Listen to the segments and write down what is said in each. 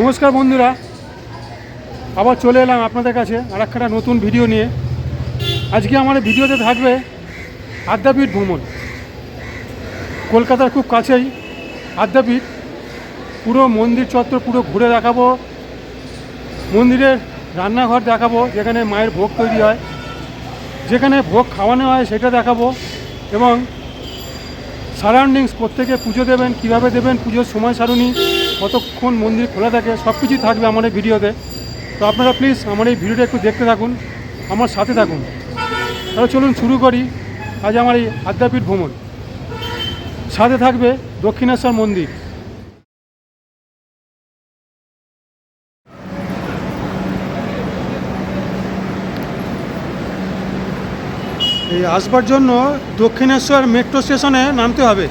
নমস্কার বন্ধুরা, আবার চলে এলাম আপনাদের কাছে আর একটা নতুন ভিডিও নিয়ে। আজকে আমার ভিডিওতে থাকবে আদ্যাপীঠ ভ্রমণ। কলকাতার খুব কাছেই আদ্যাপীঠ। পুরো মন্দির চত্বর পুরো ঘুরে দেখাবো। মন্দিরের রান্নাঘর দেখাবো, যেখানে মায়ের ভোগ তৈরি হয়। যেখানে ভোগ খাওয়ানো হয় সেটা দেখাবো এবং সারাউন্ডিংস প্রত্যেকে পুজো দেবেন, কীভাবে দেবেন, পুজোর সময় সারণী কতক্ষণ মন্দির খোলা থাকে, সব কিছুই থাকবে আমার এই ভিডিওতে। তো আপনারা প্লিজ আমার এই ভিডিওটা একটু দেখতে থাকুন, আমার সাথে থাকুন। তাহলে চলুন শুরু করি, আজ আমার এই আদ্যাপীঠ ভ্রমণ। সাথে থাকবে দক্ষিণেশ্বর মন্দির। এই আসবার জন্য দক্ষিণেশ্বর মেট্রো স্টেশনে নামতে হবে।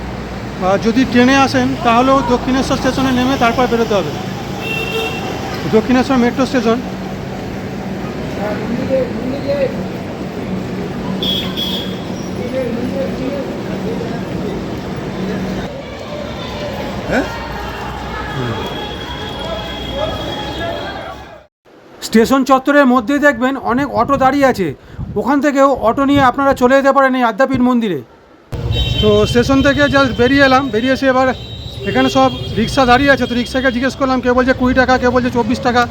যদি ট্রেনে আসেন তাহলেও দক্ষিণেশ্বর স্টেশনে নেমে তারপর বেরোতে হবে। Dakshineswar metro station. স্টেশন চত্বরের মধ্যেই দেখবেন অনেক অটো দাঁড়িয়ে আছে। ওখান থেকেও অটো নিয়ে আপনারা চলে যেতে পারেন এই আদ্যাপীঠ মন্দিরে। তো স্টেশন থেকে জাস্ট বেরিয়ে এলাম। বেরিয়ে এসে এবার এখানে সব রিক্সা দাঁড়িয়ে আছে। তো রিক্সাকে জিজ্ঞেস করলাম কেউ বলছে কুড়ি টাকা কেউ বলছে চব্বিশ টাকা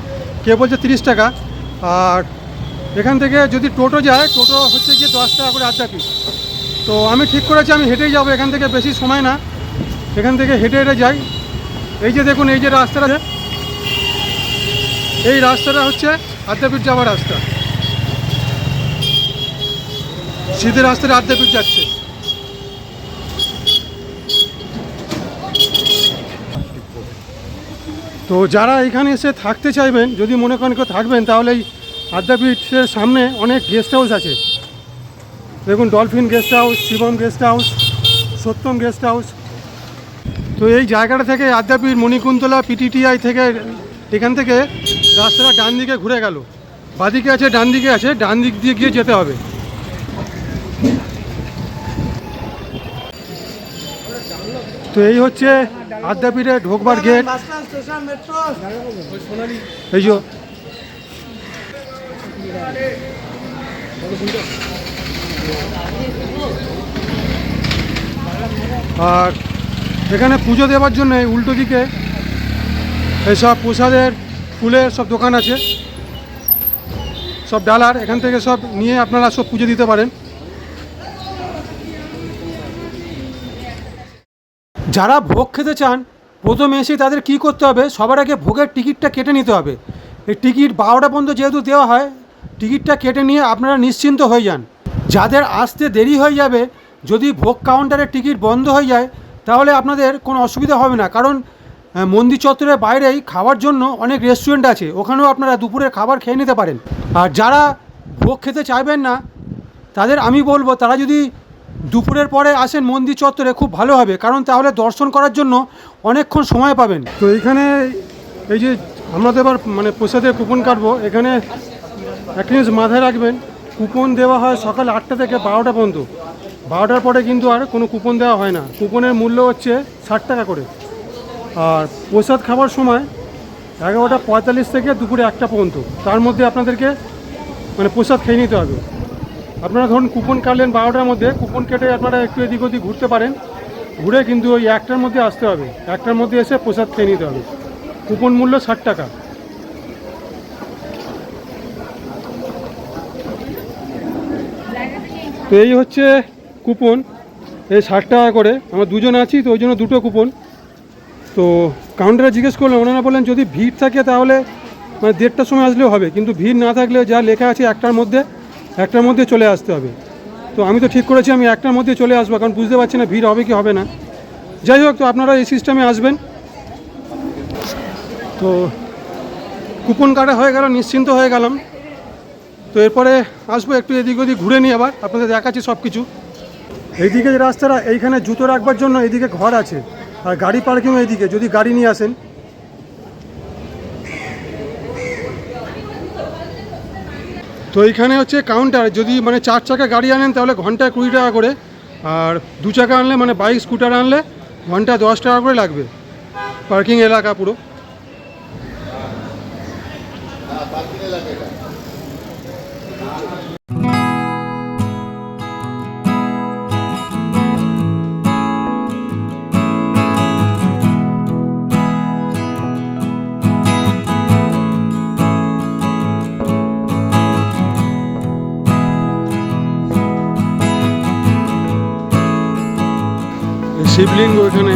কেউ বলছে তিরিশ টাকা? আর এখান থেকে যদি টোটো যায়, টোটো হচ্ছে গিয়ে দশ টাকা করে আদ্যাপীঠ তো আমি ঠিক করেছি, আমি হেঁটেই যাব। এখান থেকে বেশি সময় না। এখান থেকে হেঁটে হেঁটে যাই। এই যে দেখুন, এই যে রাস্তাটা এই রাস্তাটা হচ্ছে আদ্যাপীঠ যাওয়ার রাস্তা। সিধে রাস্তাটা আদ্যাপীঠ যাচ্ছে। তো যারা এখানে এসে থাকতে চাইবেন, যদি মনে করেন কেউ থাকবেন, তাহলে এই আদ্যাপীঠের সামনে অনেক গেস্ট হাউস আছে। দেখুন dolphin guest house Shivam guest house Satyam guest house তো এই জায়গাটা থেকে আদ্যাপীঠ মণিকুন্তলা পিটিটিআই থেকে, এখান থেকে রাস্তাটা ডান দিকে ঘুরে গেল। বাদিকে আছে, ডান দিকে আছে, ডান দিক দিয়ে গিয়ে যেতে হবে। তো এই হচ্ছে আদ্যাপীঠে ঢোকবার গেট এই আর এখানে পুজো দেওয়ার জন্য উল্টো দিকে এইসব প্রসাদের ফুলের সব দোকান আছে। সব ডালার এখান থেকে সব নিয়ে আপনারা সব পুজো দিতে পারেন। যারা ভোগ খেতে চান, প্রথমে এসে তাদের কি করতে হবে? সবার আগে ভোগের টিকিটটা কেটে নিতে হবে। এই টিকিট বারোটা পর্যন্ত যেহেতু দেওয়া হয়, টিকিটটা কেটে নিয়ে আপনারা নিশ্চিন্ত হয়ে যান। যাদের আসতে দেরি হয়ে যাবে, যদি ভোগ কাউন্টারের টিকিট বন্ধ হয়ে যায়, তাহলে আপনাদের কোনো অসুবিধা হবে না। কারণ মন্দির চত্বরের বাইরেই খাওয়ার জন্য অনেক রেস্টুরেন্ট আছে। ওখানেও আপনারা দুপুরের খাবার খেয়ে নিতে পারেন। আর যারা ভোগ খেতে চাইবেন না, তাদের আমি বলব, তারা যদি দুপুরের পরে আসেন মন্দির চত্বরে, খুব ভালো হবে। কারণ তাহলে দর্শন করার জন্য অনেকক্ষণ সময় পাবেন। তো এখানে এই যে আমরা তো এবার মানে প্রসাদের কুপন কাটবো, এখানে একটা জিনিস মাথায় রাখবেন, কুপন দেওয়া হয় সকাল আটটা থেকে বারোটা পর্যন্ত। বারোটার পরে কিন্তু আর কোনো কুপন দেওয়া হয় না। কুপনের মূল্য হচ্ছে ষাট টাকা করে। আর প্রসাদ খাবার সময় এগারোটা পঁয়তাল্লিশ থেকে দুপুরে একটা পর্যন্ত। তার মধ্যে আপনাদেরকে মানে প্রসাদ খেয়ে নিতে হবে। আপনারা ধরুন কুপন কাটলেন বারোটার মধ্যে কুপন কেটে আপনারা একটু এদিক ওদিক ঘুরতে পারেন। ঘুরে কিন্তু ওই একটার মধ্যে আসতে হবে। একটার মধ্যে এসে প্রসাদ খেয়ে নিতে হবে। কুপন মূল্য ষাট টাকা। তো এই হচ্ছে কুপন এই ষাট টাকা করে। আমরা দুজন আছি, তো ওই জন্য দুটো কুপন তো কাউন্টারে জিজ্ঞেস করলাম ওনারা বললেন, যদি ভিড় থাকে তাহলে মানে দেড়টার সময় আসলেও হবে। কিন্তু ভিড় না থাকলে যা লেখা আছে একটার মধ্যে একটার মধ্যে চলে আসতে হবে। তো আমি তো ঠিক করেছি, আমি একটার মধ্যে চলে আসব, কারণ বুঝতে পারছি না ভিড় হবে কি হবে না। যাই হোক, তো আপনারা এই সিস্টেমে আসবেন। তো কুপন কাটা হয়ে গেল, নিশ্চিন্ত হয়ে গেলাম। তো এরপরে আসব, একটু এদিক ওদিক ঘুরে নিই আবার, আপনাদের দেখাচ্ছি সব কিছু এইদিকে যে রাস্তাটা, এইখানে জুতো রাখবার জন্য এইদিকে ঘর আছে। আর গাড়ি পার্কিং এইদিকে, যদি গাড়ি নিয়ে আসেন। তো এইখানে হচ্ছে কাউন্টার যদি মানে চার চাকা গাড়ি আনেন তাহলে ঘন্টায় কুড়ি টাকা করে, আর দু চাকা আনলে মানে বাইক স্কুটার আনলে ঘণ্টা দশ টাকা করে লাগবে পার্কিং এলাকা পুরো। শিবলিঙ্গ এখানে।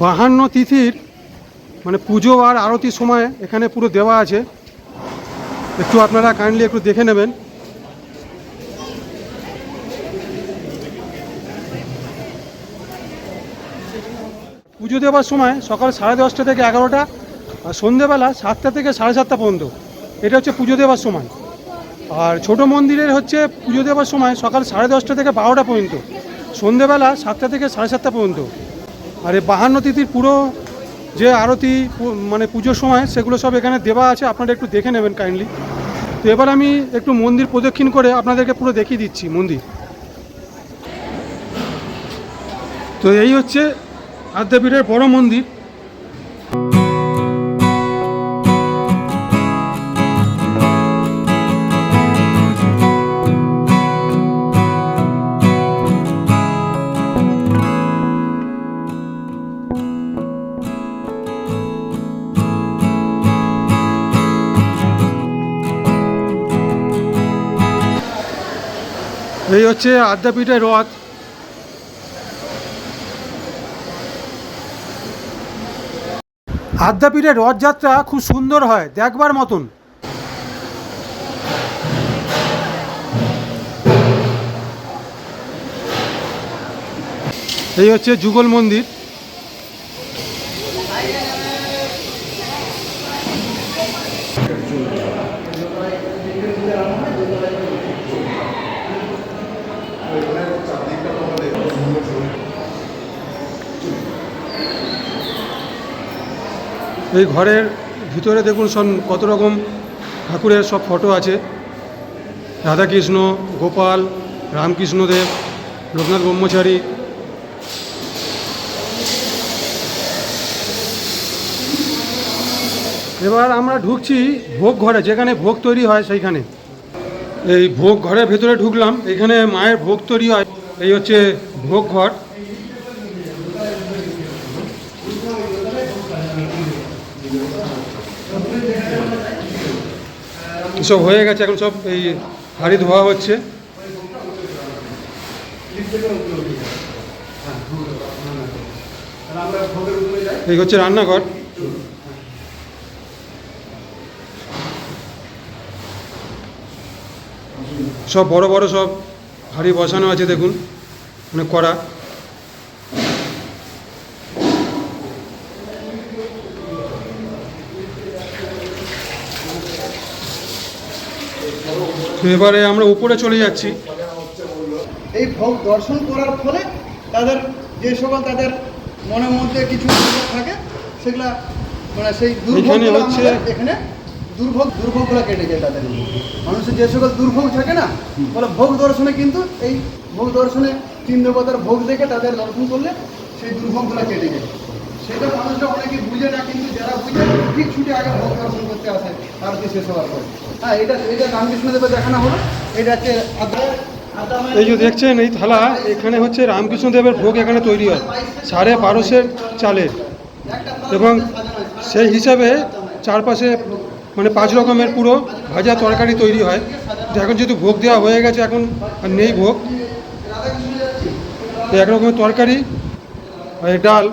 বাহান্ন তিথির মানে পুজো আর আরতির সময় এখানে পুরো দেওয়া আছে। একটু আপনারা কাইন্ডলি একটু দেখে নেবেন। পুজো দেওয়ার সময় সকাল সাড়ে দশটা থেকে এগারোটা আর সন্ধেবেলা সাতটা থেকে সাড়ে সাতটা পর্যন্ত। এটা হচ্ছে পুজো দেওয়ার সময়। আর ছোট মন্দিরের হচ্ছে পুজো দেওয়ার সময় সকাল সাড়ে দশটা থেকে বারোটা পর্যন্ত। সন্ধেবেলা সাতটা থেকে সাড়ে সাতটা পর্যন্ত। আর এই বাহান্ন তিথির পুরো যে আরতি মানে পুজোর সময় সেগুলো সব এখানে দেওয়া আছে, আপনারা একটু দেখে নেবেন কাইন্ডলি তো এবার আমি একটু মন্দির প্রদক্ষিণ করে আপনাদেরকে পুরো দেখিয়ে দিচ্ছি মন্দির। তো এই হচ্ছে আদ্যাপীঠের বড় মন্দির। হচ্ছে আদ্যাপীঠের রথ। আদ্যাপীঠের রথযাত্রা খুব সুন্দর হয় দেখবার মতন। এই হচ্ছে যুগল মন্দির। এই ঘরের ভিতরে দেখুন সব কত রকম ঠাকুরের সব ফটো আছে। রাধাকৃষ্ণ, গোপাল, রামকৃষ্ণদেব লোকনাথ ব্রহ্মচারী। এবার আমরা ঢুকছি ভোগ ঘরে, যেখানে ভোগ তৈরি হয় সেইখানে। এই ভোগ ঘরের ভেতরে ঢুকলাম, এখানে মায়ের ভোগ তৈরি হয়। এই হচ্ছে ভোগ ঘর। সব হয়ে গেছে, এখন সব এই হাড়ি ধোয়া হচ্ছে। এই হচ্ছে রান্নাঘর। সব বড় বড় সব হাড়ি বসানো আছে, দেখুন মানে করা। তো এবারে আমরা উপরে চলে যাচ্ছি। এই ভোগ দর্শন করার ফলে তাদের যে সকল তাদের মনের মধ্যে কিছু থাকে সেগুলা মানে সেই দুর্ভোগ হচ্ছে- এখানে দুর্ভোগ দুর্ভোগগুলো কেটে যায় তাদের মানুষের যে সকল দুর্ভোগ থাকে না বলে ভোগ দর্শনে কিন্তু এই ভোগ দর্শনে তিন দেবতার ভোগ দেখে তাদের দর্শন করলে সেই দুর্ভোগগুলো কেটে যায়। সেটা মানুষরা অনেকে বুঝে না, কিন্তু যারা বুঝে ঠিক ছুটে আগে ভোগ দর্শন করতে আসে আরতি শেষ হওয়ার পর। হ্যাঁ এটা এটা রামকৃষ্ণদেবের দেখানো হলো। এটা হচ্ছে এই যে দেখছেন, এই থালা এখানে হচ্ছে রামকৃষ্ণ দেবের ভোগ এখানে তৈরি হয়, সাড়ে বারোশের চালের এবং সেই হিসাবে চারপাশে মানে পাঁচ রকমের পুরো ভাজা তরকারি তৈরি হয়। এখন যেহেতু ভোগ দেওয়া হয়ে গেছে, এখন আর নেই ভোগ। এক রকমের তরকারি ডাল।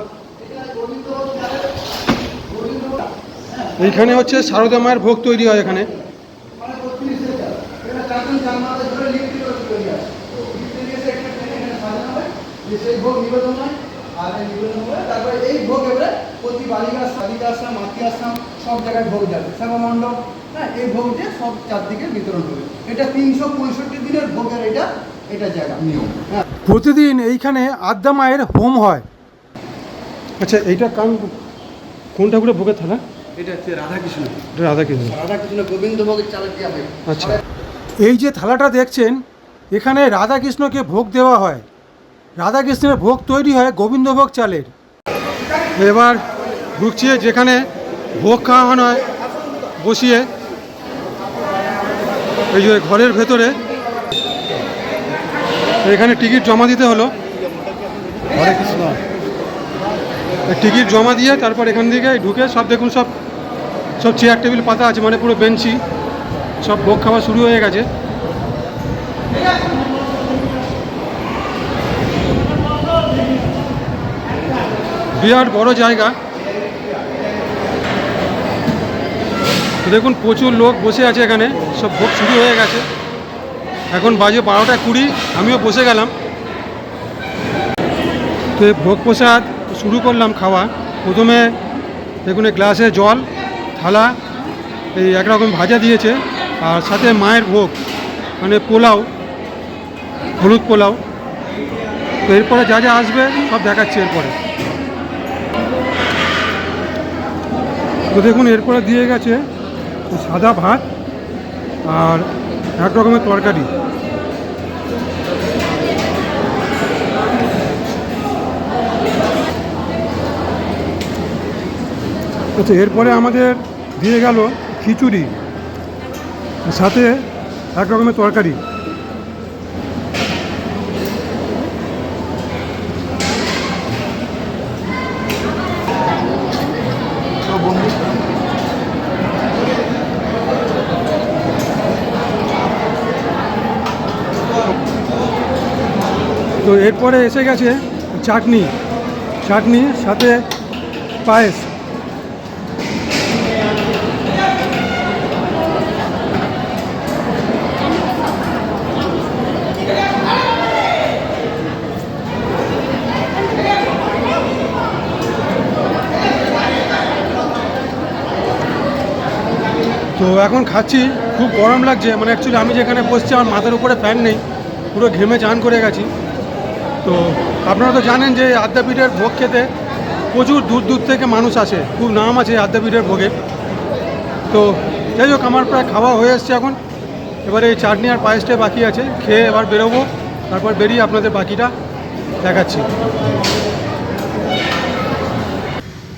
এইখানে হচ্ছে সারদা মায়ের ভোগ তৈরি হয় এখানে। সেই ভোগ নিবেদন হয় আর নিবেদন করে তারপরে এই ভোগ এবারে প্রতি বালিকা সাদিকা আশ্রম মাতৃ আশ্রম সব জায়গায় ভোগ যাবে হ্যাঁ এই ভোগ সব চারদিকে বিতরণ হবে এটা তিনশো পঁয়ষট্টি দিনের ভোগের এটা এটা জায়গা নিয়ম হ্যাঁ প্রতিদিন এইখানে আদ্যা মায়ের হোম হয়। আচ্ছা এইটা কান কোন ঠাকুরের ভোগের থালা? এটা হচ্ছে রাধাকৃষ্ণ। রাধাকৃষ্ণ। রাধাকৃষ্ণ গোবিন্দ ভোগের দেওয়া হয়। আচ্ছা। এই যে থালাটা দেখছেন এখানে রাধাকৃষ্ণকে ভোগ দেওয়া হয়। রাধাকৃষ্ণের ভোগ তৈরি হয় গোবিন্দভোগ চালের। এবার ঢুকছি যেখানে ভোগ খাওয়ানো হয় বসিয়ে। এই যে ঘরের ভেতরে। এখানে টিকিট জমা দিতে হলো। হরে কৃষ্ণ। টিকিট জমা দিয়ে তারপর এখান থেকে ঢুকে সব দেখুন সব সব চেয়ার টেবিল পাতা আছে মানে পুরো বেঞ্চি সব ভোগ খাওয়া শুরু হয়ে গেছে। বিরাট বড় জায়গা। দেখুন, প্রচুর লোক বসে আছে এখানে। সব ভোগ শুরু হয়ে গেছে। এখন বাজে বারোটা কুড়ি, আমিও বসে গেলাম। তো ভোগ প্রসাদ শুরু করলাম খাওয়া। প্রথমে দেখুন গ্লাসে জল। থালা, এই একরকম ভাজা দিয়েছে। আর সাথে মায়ের ভোগ মানে পোলাও, হলুদ পোলাও। তো এরপরে যা যা আসবে সব দেখাচ্ছি এরপরে। তো দেখুন, এরপরে দিয়ে গেছে সাদা ভাত আর এক রকমের তরকারি। আচ্ছা এরপরে আমাদের দিয়ে গেল খিচুড়ি, সাথে এক রকমের তরকারি। তো এরপরে এসে গেছে চাটনি চাটনি সাথে পায়েস। তো এখন খাচ্ছি, খুব গরম লাগছে। মানে অ্যাকচুয়ালি আমি যেখানে বসছি, আমার মাথার উপরে ফ্যান নেই। পুরো ঘেমে চান করে গেছি। তো আপনারা তো জানেন যে আদ্যাপীঠের ভোগ খেতে প্রচুর দূর দূর থেকে মানুষ আসে। খুব নাম আছে আদ্যাপীঠের ভোগে। তো যাই হোক, আমার প্রায় খাওয়া হয়ে এসছে এখন। এবারে এই চাটনি আর পায়েসটাই বাকি আছে। খেয়ে এবার বেরোবো। তারপর বেরিয়ে আপনাদের বাকিটা দেখাচ্ছি।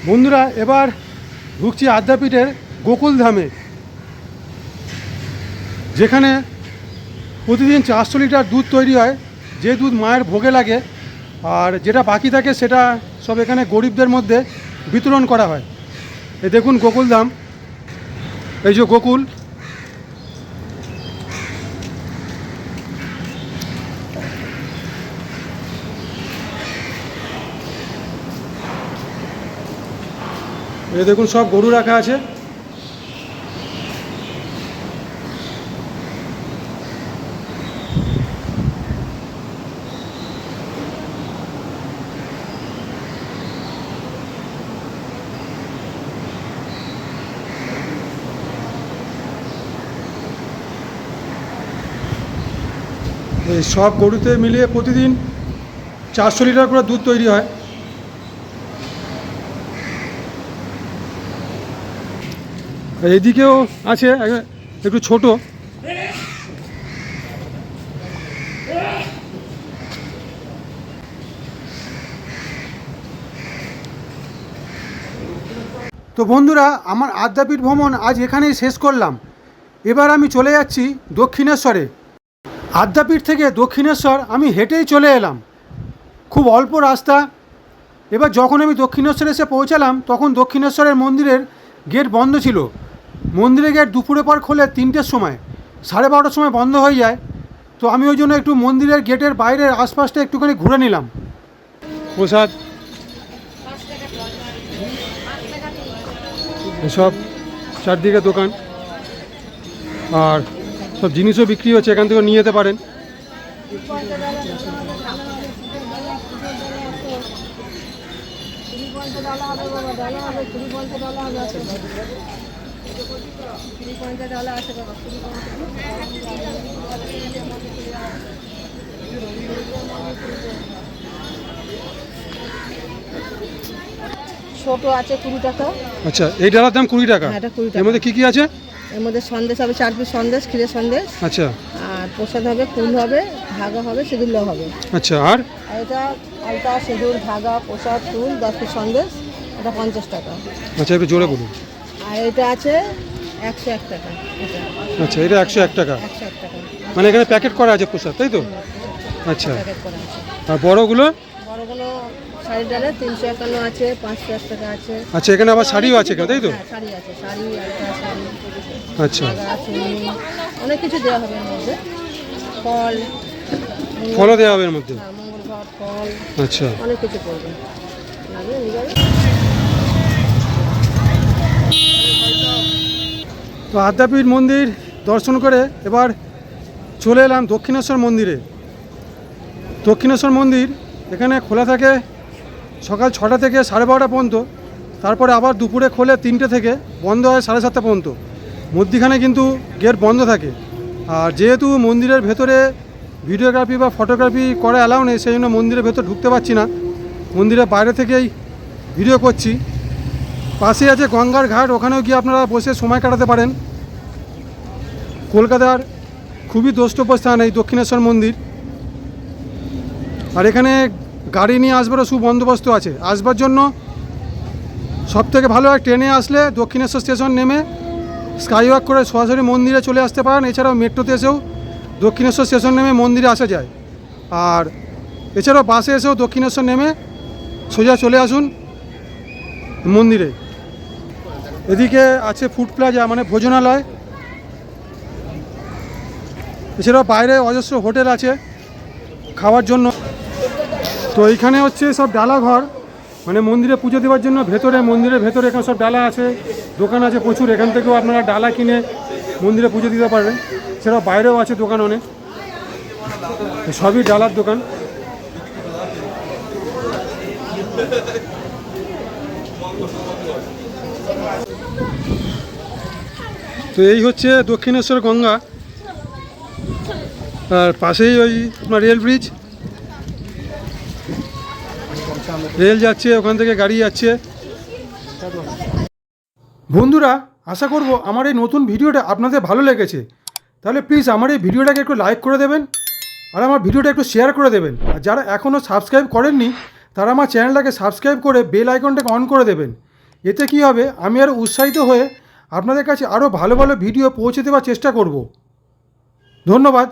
বন্ধুরা, এবার ঢুকছি আদ্যাপীঠের গোকুল ধামে। যেখানে প্রতিদিন চারশো লিটার দুধ তৈরি হয়, যে দুধ মায়ের ভোগে লাগে, আর যেটা বাকি থাকে সেটা সব এখানে গরিবদের মধ্যে বিতরণ করা হয়। এ দেখুন গোকুল দাম এই যে গোকুল। এ দেখুন সব গরু রাখা আছে। এই সব গরুতে মিলিয়ে প্রতিদিন চারশো লিটার করে দুধ তৈরি হয়। এদিকেও আছে, একটু ছোট। তো বন্ধুরা, আমার আদ্যাপীঠ ভ্রমণ আজ এখানেই শেষ করলাম। এবার আমি চলে যাচ্ছি দক্ষিণেশ্বরে। আদ্যাপীঠ থেকে দক্ষিণেশ্বর আমি হেঁটেই চলে এলাম। খুব অল্প রাস্তা। এবার যখন আমি দক্ষিণেশ্বরে এসে পৌঁছালাম, তখন দক্ষিণেশ্বরের মন্দিরের গেট বন্ধ ছিল। মন্দিরের গেট দুপুরে পর খোলে তিনটের সময়। সাড়ে বারোটার সময় বন্ধ হয়ে যায়। তো আমি ওই জন্য একটু মন্দিরের গেটের বাইরের আশপাশটা একটুখানি ঘুরে নিলাম। প্রসাদ? এসব চারদিকে দোকান। আর সব জিনিসও বিক্রি হচ্ছে এখান থেকে নিয়ে যেতে পারেন। ছোট আছে কুড়ি টাকা। আচ্ছা এই ডালার দাম কুড়ি টাকা? হ্যাঁ, এটা 20 টাকা। এর মধ্যে কী কী আছে? এর মধ্যে সন্দেশ হবে চার পিস সন্দেশ ক্ষীরের সন্দেশ। আচ্ছা। আর প্রসাদ হবে ফুল হবে ধাগা হবে সিঁদুর হবে। আচ্ছা আর? এটা আলতা সিঁদুর ধাগা প্রসাদ ফুল দশ পিস সন্দেশ এটা পঞ্চাশ টাকা। আচ্ছা একটু জোরে বলুন। আর এটা আছে একশো এক টাকা। আচ্ছা এটা একশো এক টাকা। মানে এখানে প্যাকেট করা আছে প্রসাদ তাই তো? আচ্ছা। আর বড়গুলো? বড়গুলো শাড়ি ডালে তিনশো একান্ন আছে পাঁচশো এক টাকা আছে। আচ্ছা এখানে আবার শাড়িও আছে তাই তো? হ্যাঁ শাড়ি আছে শাড়ি আলতা শাড়ি। আচ্ছা। অনেক কিছু দেওয়া হবে এর মধ্যে। ফল ফলও দেওয়া হবে এর মধ্যে? হ্যাঁ, ফল। আচ্ছা। অনেক কিছু পড়বে। তো আদ্যাপীঠ মন্দির দর্শন করে এবার চলে এলাম দক্ষিণেশ্বর মন্দিরে। দক্ষিণেশ্বর মন্দির এখানে খোলা থাকে সকাল ছটা থেকে সাড়ে বারোটা পর্যন্ত তারপরে আবার দুপুরে খোলে তিনটে থেকে বন্ধ হয় সাড়ে সাতটা পর্যন্ত। মধ্যিখানে কিন্তু গেট বন্ধ থাকে। আর যেহেতু মন্দিরের ভেতরে ভিডিওগ্রাফি বা ফটোগ্রাফি করা অ্যালাউ নেই, সেই জন্য মন্দিরের ভেতর ঢুকতে পারছি না। মন্দিরের বাইরে থেকেই ভিডিও করছি। পাশে আছে গঙ্গার ঘাট, ওখানেও গিয়ে আপনারা বসে সময় কাটাতে পারেন। কলকাতার খুবই দ্রষ্টব্য স্থান এই দক্ষিণেশ্বর মন্দির। আর এখানে গাড়ি নিয়ে আসবারও সুবন্দোবস্ত আছে। আসবার জন্য সব থেকে ভালো হয় ট্রেনে আসলে দক্ষিণেশ্বর স্টেশন নেমে স্কাইওয়াক করে সরাসরি মন্দিরে চলে আসতে পারেন। এছাড়াও মেট্রোতে এসেও দক্ষিণেশ্বর স্টেশন নেমে মন্দিরে আসা যায়। আর এছাড়াও বাসে এসেও দক্ষিণেশ্বর নেমে সোজা চলে আসুন মন্দিরে। এদিকে আছে ফুড প্লাজা মানে ভোজনালয়। এছাড়াও বাইরে অজস্র হোটেল আছে খাওয়ার জন্য। তো এইখানে হচ্ছে সব ডালা ঘর। মানে মন্দিরে পুজো দেওয়ার জন্য ভেতরে, মন্দিরের ভেতরে এখানে সব ডালা আছে, দোকান আছে প্রচুর, এখান থেকেও আপনারা ডালা কিনে মন্দিরে পুজো দিতে পারবেন। এছাড়াও বাইরেও আছে দোকান অনেক। সবই ডালার দোকান। তো এই হচ্ছে দক্ষিণেশ্বর গঙ্গা। আর পাশেই ওই রেল ব্রিজ। রেল যাচ্ছে, ওখান থেকে গাড়ি যাচ্ছে। বন্ধুরা, আশা করব আমার এই নতুন ভিডিওটা আপনাদের ভালো লেগেছে। তাহলে প্লিজ আমার এই ভিডিওটাকে একটু লাইক করে দেবেন আর আমার ভিডিওটা একটু শেয়ার করে দেবেন। আর যারা এখনও সাবস্ক্রাইব করেননি, তারা আমার চ্যানেলটাকে সাবস্ক্রাইব করে বেল আইকনটাকে অন করে দেবেন। এতে কি হবে? আমি আরও উৎসাহিত হয়ে আপনাদের কাছে আরও ভালো ভালো ভিডিও পৌঁছে দেওয়ার চেষ্টা করব। ধন্যবাদ।